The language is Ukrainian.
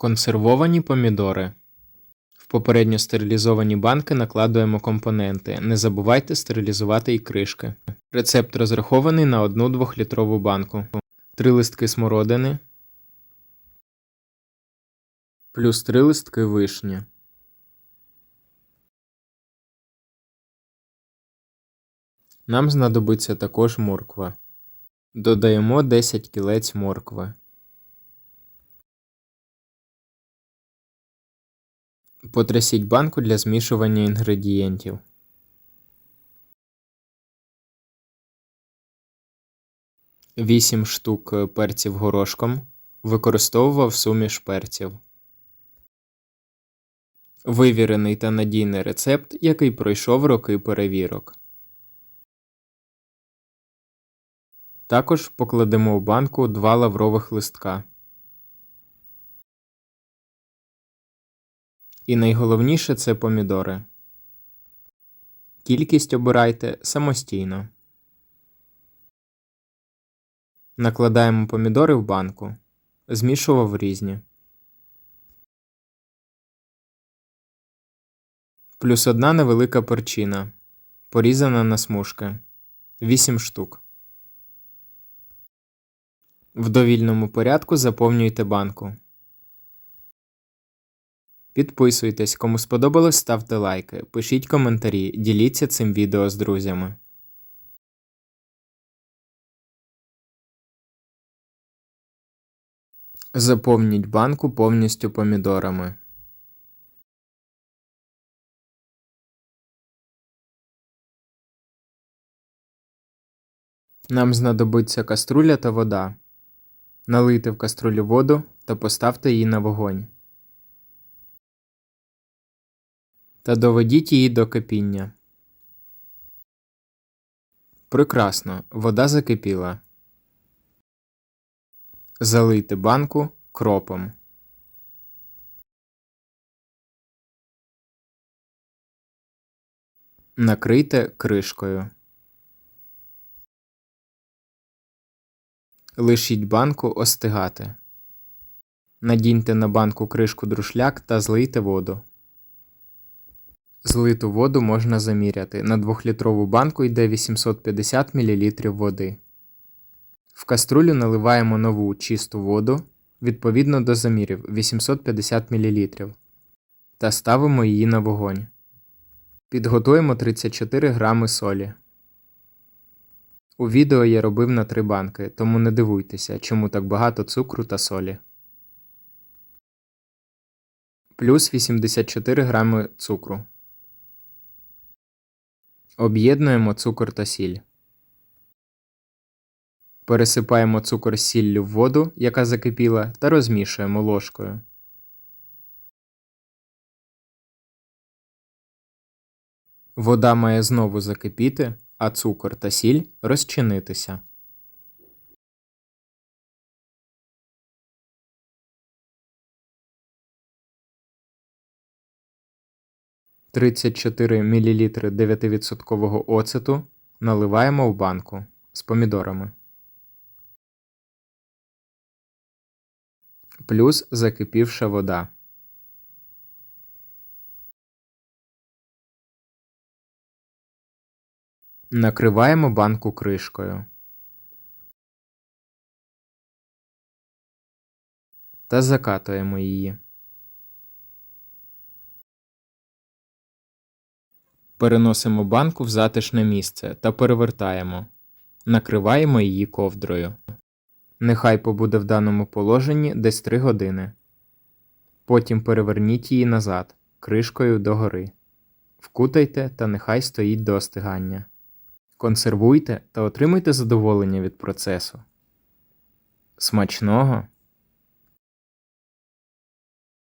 Консервовані помідори. В попередньо стерилізовані банки накладуємо компоненти. Не забувайте стерилізувати і кришки. Рецепт розрахований на 1 2-літрову банку. 3 листки смородини. Плюс 3 листки вишні. Нам знадобиться також морква. Додаємо 10 кілець моркви. Потрясіть банку для змішування інгредієнтів. Вісім штук е, перців горошком. Використовував суміш перців. Вивірений та надійний рецепт, який пройшов роки перевірок. Також покладемо в банку два лаврових листка. І найголовніше це помідори. Кількість обирайте самостійно. Накладаємо помідори в банку. Змішував різні. Плюс одна невелика перчина. Порізана на смужки. 8 штук. В довільному порядку заповнюйте банку. Підписуйтесь, кому сподобалось, ставте лайки, пишіть коментарі, діліться цим відео з друзями. Заповніть банку повністю помідорами. Нам знадобиться каструля та вода. Налийте в каструлю воду та поставте її на вогонь. Та доведіть її до кипіння. Прекрасно, вода закипіла. Залийте банку кропом. Накрийте кришкою. Лишіть банку остигати. Надіньте на банку кришку друшляк та злийте воду. Злиту воду можна заміряти. На 2-літрову банку йде 850 мл води. В каструлю наливаємо нову чисту воду відповідно до замірів 850 мл та ставимо її на вогонь. Підготуємо 34 грами солі. У відео я робив на 3 банки, тому не дивуйтеся, чому так багато цукру та солі. Плюс 84 грами цукру. Об'єднуємо цукор та сіль. Пересипаємо цукор з сіллю в воду, яка закипіла, та розмішуємо ложкою. Вода має знову закипіти, а цукор та сіль розчинитися. Тридцять чотири мілілітри 9% оцету наливаємо в банку з помідорами. Плюс закипівша вода. Накриваємо банку кришкою. Та закатуємо її. Переносимо банку в затишне місце та перевертаємо. Накриваємо її ковдрою. Нехай побуде в даному положенні десь 3 години. Потім переверніть її назад, кришкою догори. Вкутайте та нехай стоїть до остигання. Консервуйте та отримуйте задоволення від процесу. Смачного!